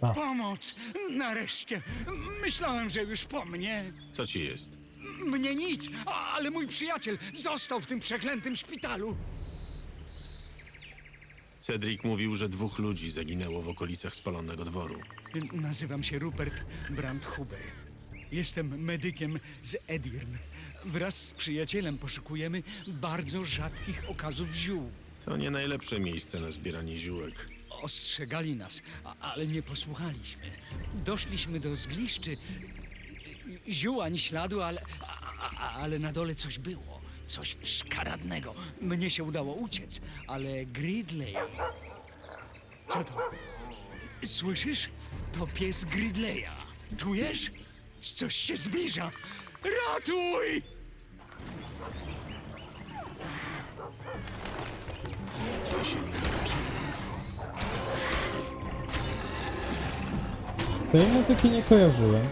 A. Pomoc! Nareszcie! Myślałem, że już po mnie. Co ci jest? Mnie nic, a- ale mój przyjaciel został w tym przeklętym szpitalu. Cedric mówił, że dwóch ludzi zaginęło w okolicach spalonego dworu. Nazywam się Rupert Brandhuber. Jestem medykiem z Edirn. Wraz z przyjacielem poszukujemy bardzo rzadkich okazów ziół. To nie najlepsze miejsce na zbieranie ziółek. Ostrzegali nas, a, ale nie posłuchaliśmy. Doszliśmy do zgliszczy. Ziół ani śladu, ale, a, a, ale na dole coś było. Coś szkaradnego. Mnie się udało uciec, ale Gridley... Co to? Słyszysz? To pies Gridleya. Czujesz? Coś się zbliża. Ratuj! Tej muzyki nie kojarzyłem.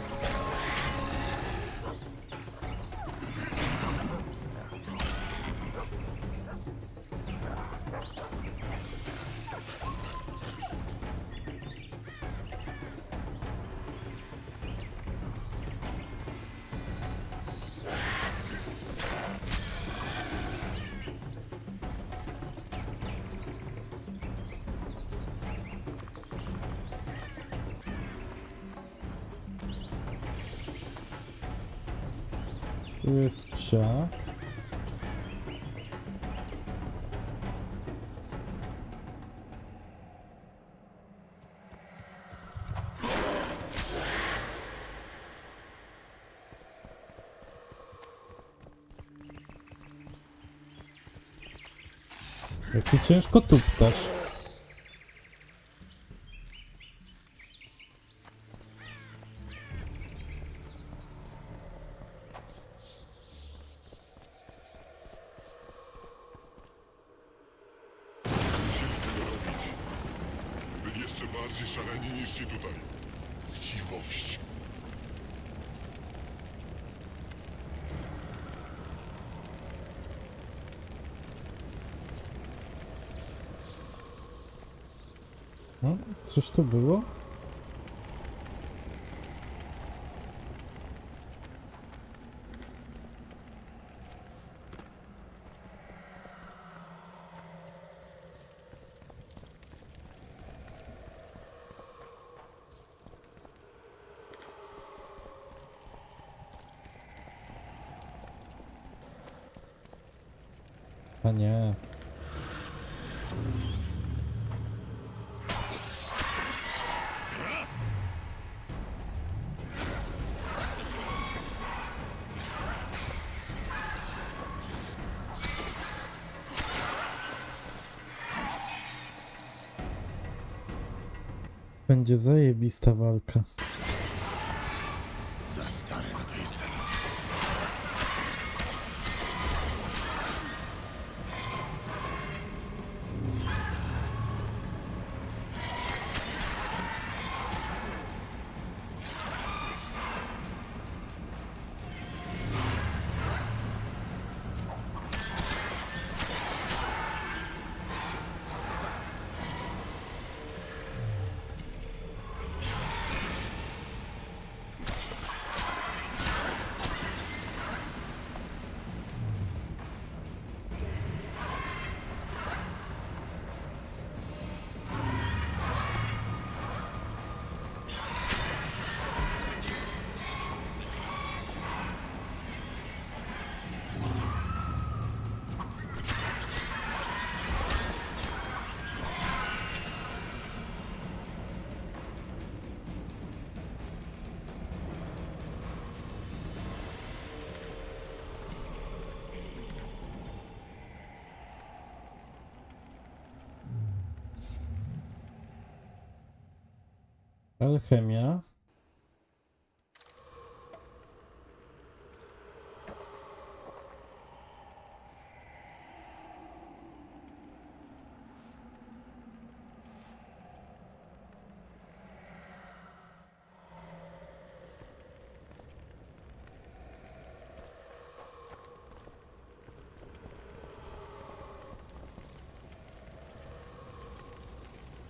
Tu jest psiak. Jaki ciężko tuptasz. Musieli tego robić. Byli jeszcze bardziej szaleni niż ci tutaj. Chciwość. No, coś Będzie zajebista walka. Alchemia.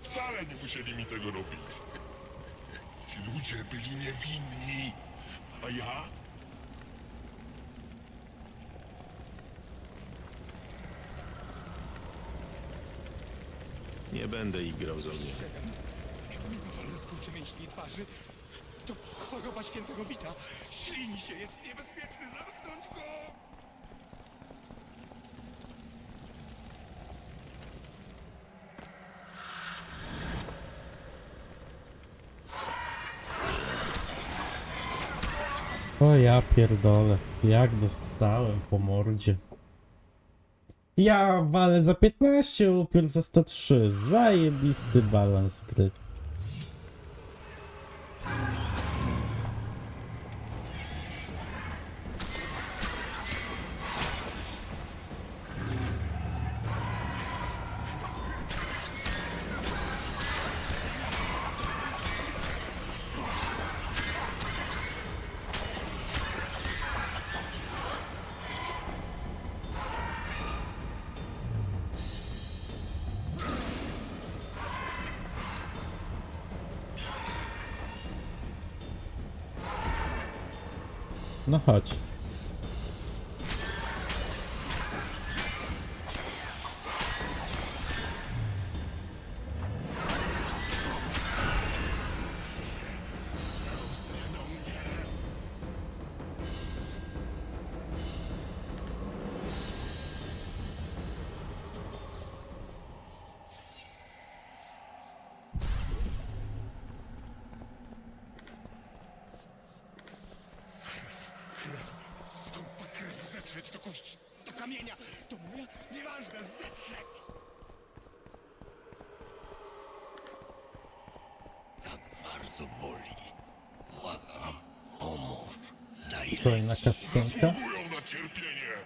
Wcale nie musieli mi tego robić. Ludzie byli niewinni, a ja? Nie będę ich grał za mnie. Mimowolne skurcze mięśni twarzy. To choroba świętego Wita. Ślini się, jest niebezpieczny, zamknąć go! O ja pierdolę, jak dostałem po mordzie. Ja walę za 15, upiór za 103. Zajebisty balans gry. No chodź. Do kamienia? To moja? Nieważne, zetrzeć! Tak bardzo boli. Błagam, pomóż. Daj Kolejna kascenka. Zasługują na cierpienie.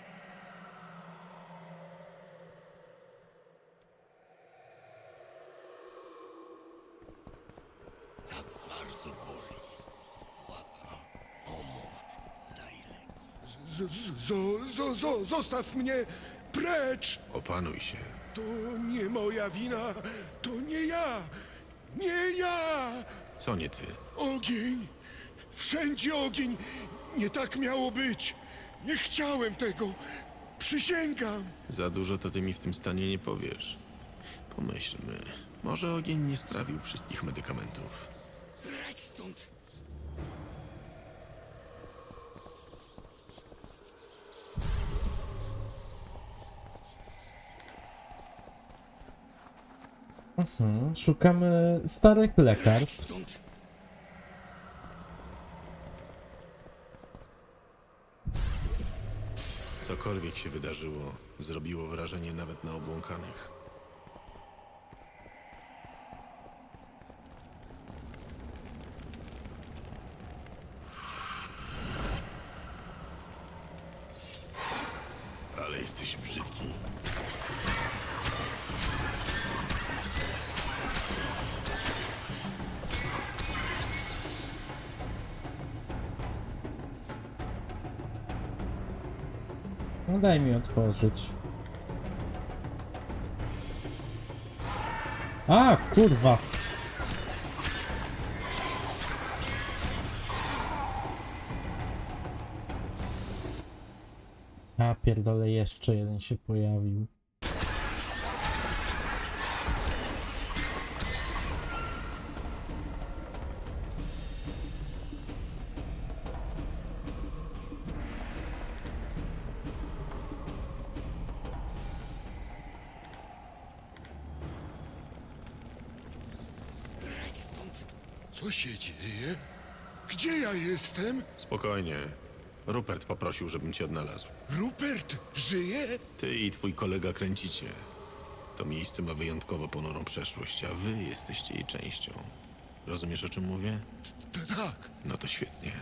tak bardzo boli. Błagam, pomóż. Daj lek. Z, z, zo, zo, zo, zostaw mnie precz! Opanuj się. To nie moja wina, to nie ja! Nie ja! Co nie ty? Ogień! Wszędzie ogień! Nie tak miało być! Nie chciałem tego! Przysięgam! Za dużo to ty mi w tym stanie nie powiesz. Pomyślmy. Może ogień nie strawił wszystkich medykamentów. Brać stąd! Mhm. Szukamy starych lekarstw. Cokolwiek się wydarzyło, zrobiło wrażenie nawet na obłąkanych. Daj mi otworzyć. A, kurwa. A, pierdolę, jeszcze jeden się pojawił. Rupert poprosił, żebym cię odnalazł. Rupert żyje? Ty i twój kolega kręcicie. To miejsce ma wyjątkowo ponurą przeszłość, a wy jesteście jej częścią. Rozumiesz, o czym mówię? T- tak. No to świetnie.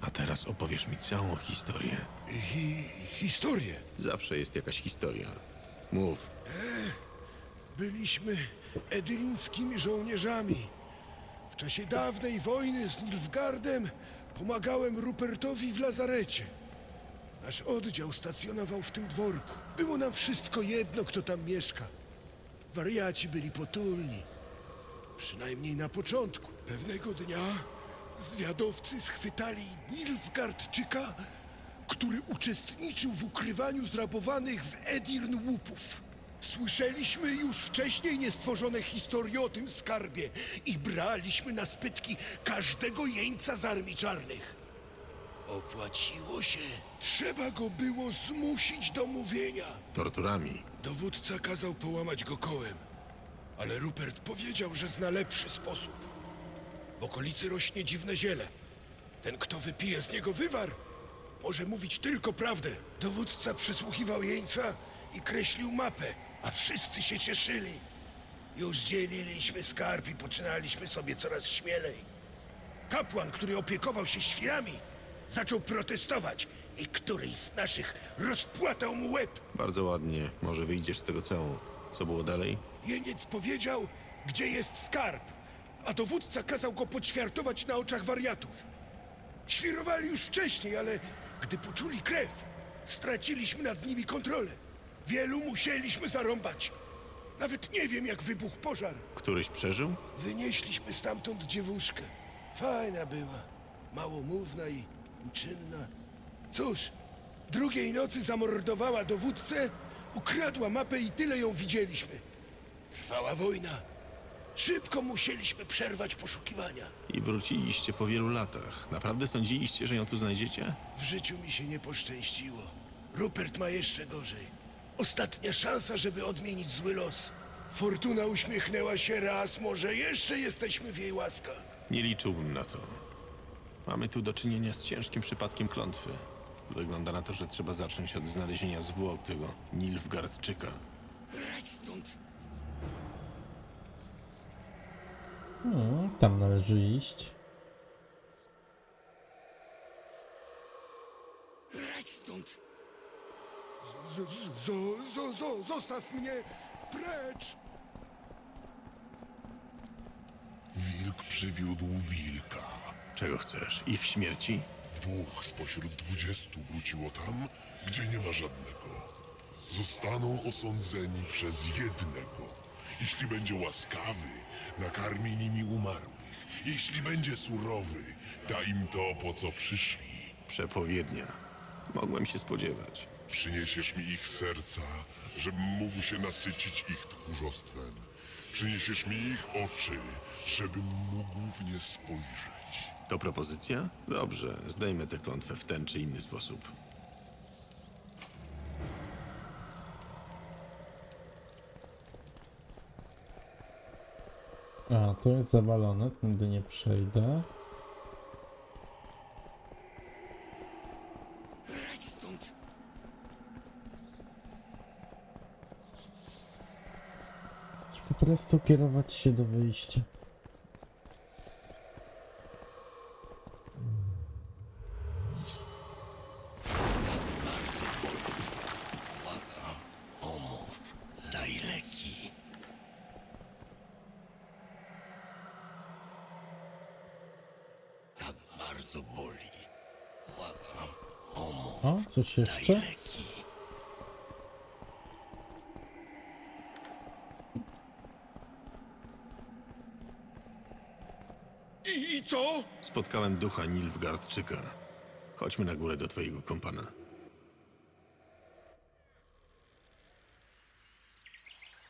A teraz opowiesz mi całą historię. Hi historię. Zawsze jest jakaś historia. Mów. Byliśmy edylińskimi żołnierzami. W czasie dawnej wojny z Nilfgardem pomagałem Rupertowi w lazarecie. Nasz oddział stacjonował w tym dworku. Było nam wszystko jedno, kto tam mieszka. Wariaci byli potulni. Przynajmniej na początku. Pewnego dnia zwiadowcy schwytali Nilfgaardczyka, który uczestniczył w ukrywaniu zrabowanych w Edirn łupów. Słyszeliśmy już wcześniej niestworzone historie o tym skarbie i braliśmy na spytki każdego jeńca z armii czarnych. Opłaciło się. Trzeba go było zmusić do mówienia. Torturami. Dowódca kazał połamać go kołem, ale Rupert powiedział, że zna lepszy sposób. W okolicy rośnie dziwne ziele. Ten, kto wypije z niego wywar, może mówić tylko prawdę. Dowódca przysłuchiwał jeńca i kreślił mapę, a wszyscy się cieszyli. Już dzieliliśmy skarb i poczynaliśmy sobie coraz śmielej. Kapłan, który opiekował się świrami, zaczął protestować i któryś z naszych rozpłatał mu łeb. Bardzo ładnie. Może wyjdziesz z tego cało. Co było dalej? Jeniec powiedział, gdzie jest skarb, a dowódca kazał go poćwiartować na oczach wariatów. Świrowali już wcześniej, ale gdy poczuli krew, straciliśmy nad nimi kontrolę. Wielu musieliśmy zarąbać. Nawet nie wiem, jak wybuchł pożar. Któryś przeżył? Wynieśliśmy stamtąd dziewuszkę. Fajna była, małomówna i uczynna. Cóż, drugiej nocy zamordowała dowódcę, ukradła mapę i tyle ją widzieliśmy. Trwała wojna. Szybko musieliśmy przerwać poszukiwania. I wróciliście po wielu latach. Naprawdę sądziliście, że ją tu znajdziecie? W życiu mi się nie poszczęściło. Rupert ma jeszcze gorzej. Ostatnia szansa, żeby odmienić zły los. Fortuna uśmiechnęła się raz, może jeszcze jesteśmy w jej łaskach. Nie liczyłbym na to. Mamy tu do czynienia z ciężkim przypadkiem klątwy. Wygląda na to, że trzeba zacząć od znalezienia zwłok tego Nilfgaardczyka. Brać stąd! Hmm, tam należy iść. Brać stąd! Z, zostaw mnie precz! Wilk przywiódł wilka. Czego chcesz? Ich śmierci? Dwóch spośród dwudziestu wróciło tam, gdzie nie ma żadnego. Zostaną osądzeni przez jednego. Jeśli będzie łaskawy, nakarmi nimi umarłych. Jeśli będzie surowy, da im to, po co przyszli. Przepowiednia. Mogłem się spodziewać. Przyniesiesz mi ich serca, żebym mógł się nasycić ich tchórzostwem. Przyniesiesz mi ich oczy, żebym mógł w nie spojrzeć. To propozycja? Dobrze, zdejmę tę klątwę w ten czy inny sposób. A, to jest zawalone, tędy nie przejdę. Brać stąd! Czy po prostu kierować się do wyjścia. Błagam, pomóż, daj leki. Tak bardzo boli. Błagam, pomóż, O, coś daj jeszcze? leki. I, I co? Spotkałem ducha Nilfgaardczyka. Chodźmy na górę do twojego kompana.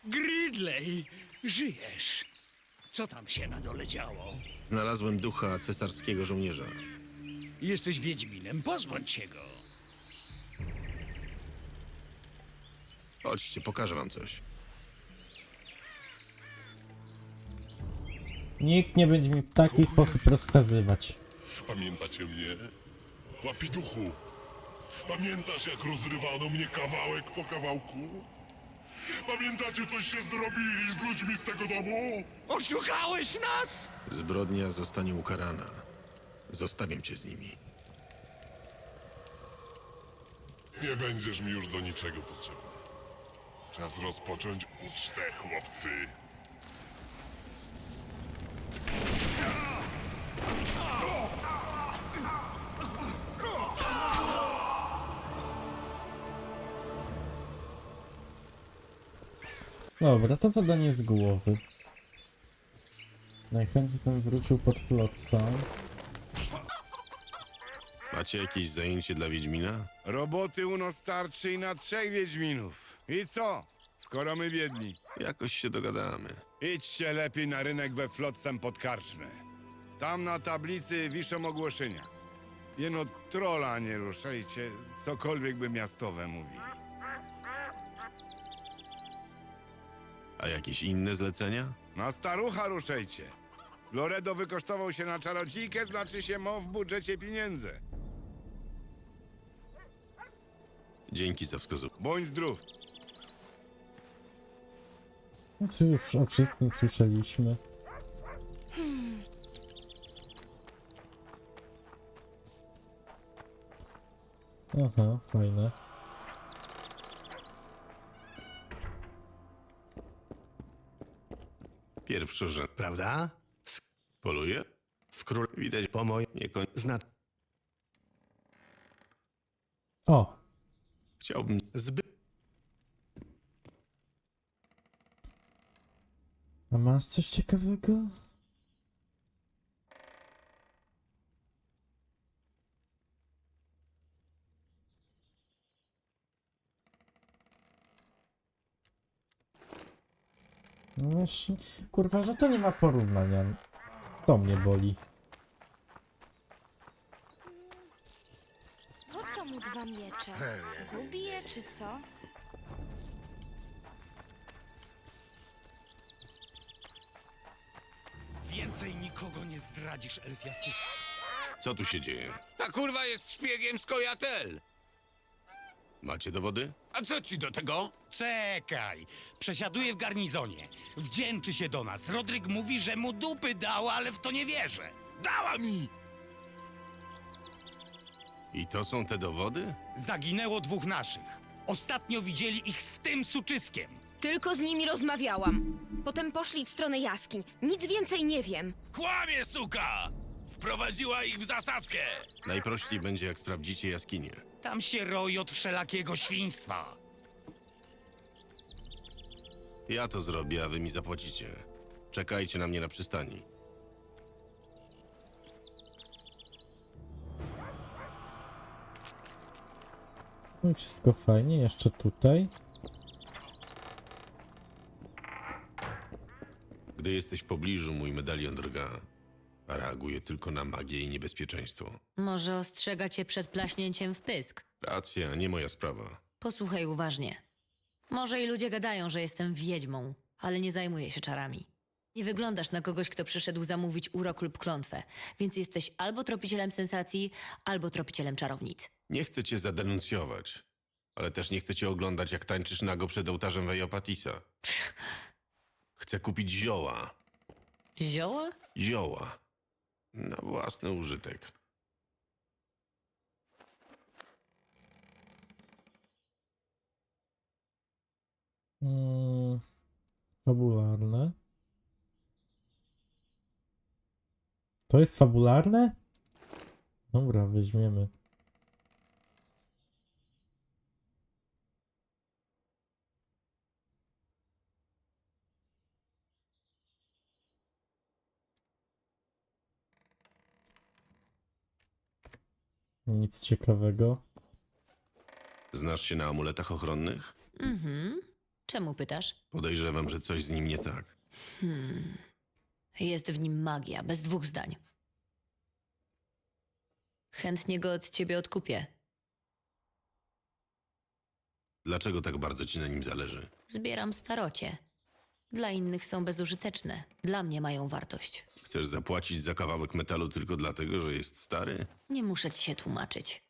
Gridley, żyjesz. Co tam się na dole działo? Znalazłem ducha cesarskiego żołnierza. Jesteś Wiedźminem, pozbądź się go. Chodźcie, pokażę wam coś. Nikt nie będzie mi w taki sposób rozkazywać. Pamiętacie mnie? Łapiduchu! Pamiętasz, jak rozrywano mnie kawałek po kawałku? Pamiętacie, coście zrobili z ludźmi z tego domu? Oszukałeś nas? Zbrodnia zostanie ukarana. Zostawiam cię z nimi. Nie będziesz mi już do niczego potrzebny. Czas rozpocząć ucztę, chłopcy. Dobra, to zadanie z głowy. Najchętniej tam wrócił pod kloca. Macie jakieś zajęcie dla Wiedźmina? Roboty u nas starczy i na trzech Wiedźminów. I co? Skoro my biedni. Jakoś się dogadamy. Idźcie lepiej na rynek we Flotsam pod karczmę. Tam na tablicy wiszą ogłoszenia. Jeno trola nie ruszajcie, cokolwiek by miastowe mówili. A jakieś inne zlecenia? Na starucha ruszajcie. Loredo wykosztował się na czarodziejkę, znaczy się ma w budżecie pieniędzy. Dzięki za wskazówkę. Bądź zdrów. Co już o wszystkim słyszeliśmy. Aha, fajne. Pierwszorzędny. Prawda? Poluje? W król Widać po mojej nie koń... znaczy O! Chciałbym... zbyt A masz coś ciekawego? No właśnie, kurwa, że to nie ma porównania. To mnie boli. Po co mu dwa miecze? Gubi je, czy co? Więcej nikogo nie zdradzisz, Elfiasu. Co tu się dzieje? Ta kurwa jest szpiegiem z Kojatel. Macie dowody? A co ci do tego? Czekaj! Przesiaduje w garnizonie. Wdzięczy się do nas. Rodryk mówi, że mu dupy dała, ale w to nie wierzę. Dała mi! I to są te dowody? Zaginęło dwóch naszych. Ostatnio widzieli ich z tym suczyskiem. Tylko z nimi rozmawiałam. Potem poszli w stronę jaskiń. Nic więcej nie wiem. Kłamie, suka! Wprowadziła ich w zasadzkę. Najprościej będzie, jak sprawdzicie jaskinię. Tam się roi od wszelakiego świństwa. Ja to zrobię, a wy mi zapłacicie. Czekajcie na mnie na przystani. No i wszystko fajnie, jeszcze tutaj. Gdy jesteś w pobliżu, mój medalion drga. A reaguje tylko na magię i niebezpieczeństwo. Może ostrzega cię przed plaśnięciem w pysk. Racja, nie moja sprawa. Posłuchaj uważnie. Może i ludzie gadają, że jestem wiedźmą, ale nie zajmuję się czarami. Nie wyglądasz na kogoś, kto przyszedł zamówić urok lub klątwę, więc jesteś albo tropicielem sensacji, albo tropicielem czarownic. Nie chcę cię zadenuncjować, ale też nie chcę cię oglądać, jak tańczysz nago przed ołtarzem Vejopatisa. Chcę kupić zioła. Zioła? Zioła. Na własny użytek. Mm, fabularne. To jest fabularne? Dobra, weźmiemy. Nic ciekawego. Znasz się na amuletach ochronnych? Mhm. Czemu pytasz? Podejrzewam, że coś z nim nie tak. Hmm. Jest w nim magia, bez dwóch zdań. Chętnie go od ciebie odkupię. Dlaczego tak bardzo ci na nim zależy? Zbieram starocie. Dla innych są bezużyteczne, dla mnie mają wartość. Chcesz zapłacić za kawałek metalu tylko dlatego, że jest stary? Nie muszę ci się tłumaczyć.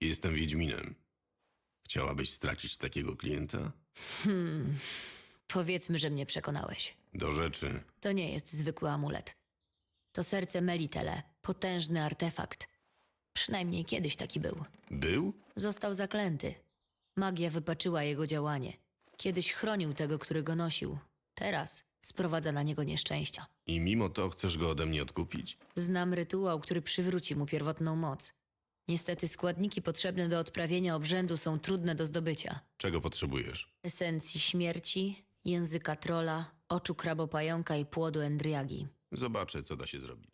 Jestem Wiedźminem. Chciałabyś stracić takiego klienta? Hmm. Powiedzmy, że mnie przekonałeś. Do rzeczy. To nie jest zwykły amulet. To serce Melitele, potężny artefakt. Przynajmniej kiedyś taki był. Był? Został zaklęty. Magia wypaczyła jego działanie. Kiedyś chronił tego, który go nosił. Teraz sprowadza na niego nieszczęścia. I mimo to chcesz go ode mnie odkupić? Znam rytuał, który przywróci mu pierwotną moc. Niestety składniki potrzebne do odprawienia obrzędu są trudne do zdobycia. Czego potrzebujesz? Esencji śmierci, języka trola, oczu krabopająka i płodu Endriagi. Zobaczę, co da się zrobić.